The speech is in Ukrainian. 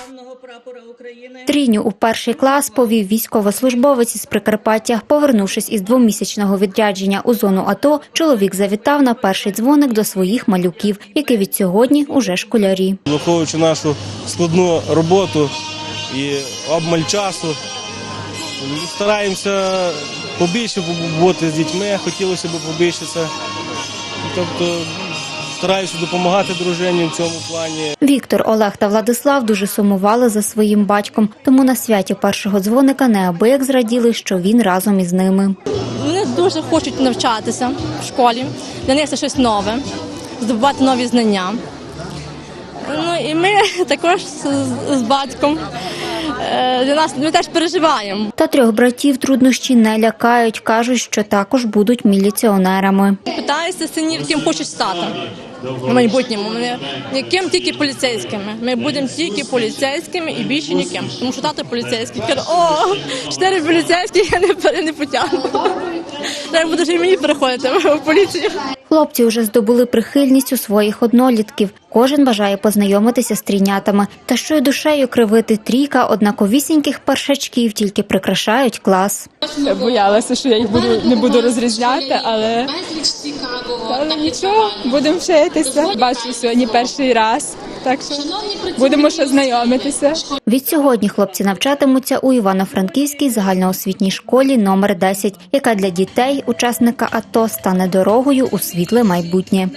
державного прапора України. Тріню у перший клас повів військовослужбовець із Прикарпаття. Повернувшись із двомісячного відрядження у зону АТО, чоловік завітав на перший дзвоник до своїх малюків, які від сьогодні уже школярі. Враховуючи нашу складну роботу і обмаль часу, стараємося побільше бути з дітьми, хотілося б побільше це. Тобто стараюся допомагати дружині в цьому плані. Віктор, Олег та Владислав дуже сумували за своїм батьком, тому на святі першого дзвоника неабияк зраділи, що він разом із ними. Вони дуже хочуть навчатися в школі. Для них це щось нове, здобувати нові знання. Ну і ми також з, з батьком е, для нас ми теж переживаємо. Та трьох братів труднощі не лякають, кажуть, що також будуть міліціонерами. Питаюся синів, ким хочуть стати в майбутньому. Ми ніким тільки поліцейськими. Ми будемо тільки поліцейськими і більше ніким. Тому що тато поліцейський каже, о, чотири поліцейські я не, не потягну. Треба буде ж і мені переходити в поліцію. Хлопці вже здобули прихильність у своїх однолітків. Кожен бажає познайомитися з трійнятами. Та що й душею кривити трійка однаковісіньких першачків, тільки прикрашають клас. Я боялася, що я їх буду не буду розрізняти, але, але нічого, будемо вчитися. Бачу сьогодні перший раз, так що будемо ще знайомитися. Відсьогодні хлопці навчатимуться у Івано-Франківській загальноосвітній школі номер 10, яка для дітей, учасника АТО, стане дорогою у світле майбутнє.